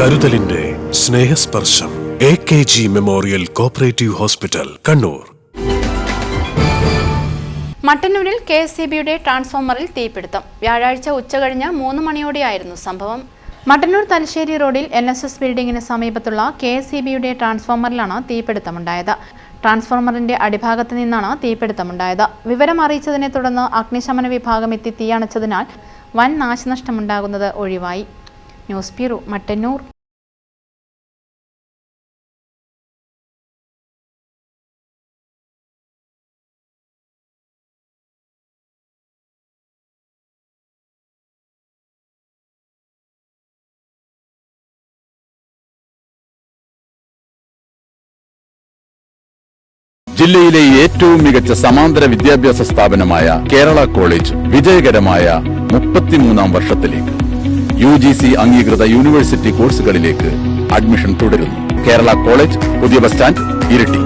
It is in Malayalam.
കരുതലിന്റെ Snehasparsham A K G memorial cooperative hospital Kannur. മട്ടന്നൂരിൽ കെ എസ് സി ബിയുടെ ട്രാൻസ്ഫോമറിൽ തീപിടുത്തം. വ്യാഴാഴ്ച ഉച്ചകഴിഞ്ഞ് മൂന്ന് മണിയോടെയായിരുന്നു സംഭവം. മട്ടന്നൂർ തലശ്ശേരി റോഡിൽ എൻ എസ് എസ് ബിൽഡിംഗിന് സമീപത്തുള്ള കെ എസ് സി ബിയുടെ ട്രാൻസ്ഫോമറിലാണ് തീപിടുത്തമുണ്ടായത്. ട്രാൻസ്ഫോമറിന്റെ അടിഭാഗത്ത് നിന്നാണ് തീപിടുത്തമുണ്ടായത്. വിവരം അറിയിച്ചതിനെ തുടർന്ന് അഗ്നിശമന വിഭാഗം എത്തി തീയണച്ചതിനാൽ വൻ നാശനഷ്ടമുണ്ടാകുന്നത് ഒഴിവായി. ന്യൂസ് ബ്യൂറോ മട്ടന്നൂർ ജില്ലയിലെ ഏറ്റവും മികച്ച സമാന്തര വിദ്യാഭ്യാസ സ്ഥാപനമായ കേരള കോളേജ് വിജയകരമായ മുപ്പത്തിമൂന്നാം വർഷത്തിലേക്ക്. യു ജി സി അംഗീകൃത യൂണിവേഴ്സിറ്റി കോഴ്സുകളിലേക്ക് അഡ്മിഷൻ തുടരുന്നു. കേരള കോളേജ് പുതിയ ബസ് സ്റ്റാൻഡ് ഇരിട്ടി.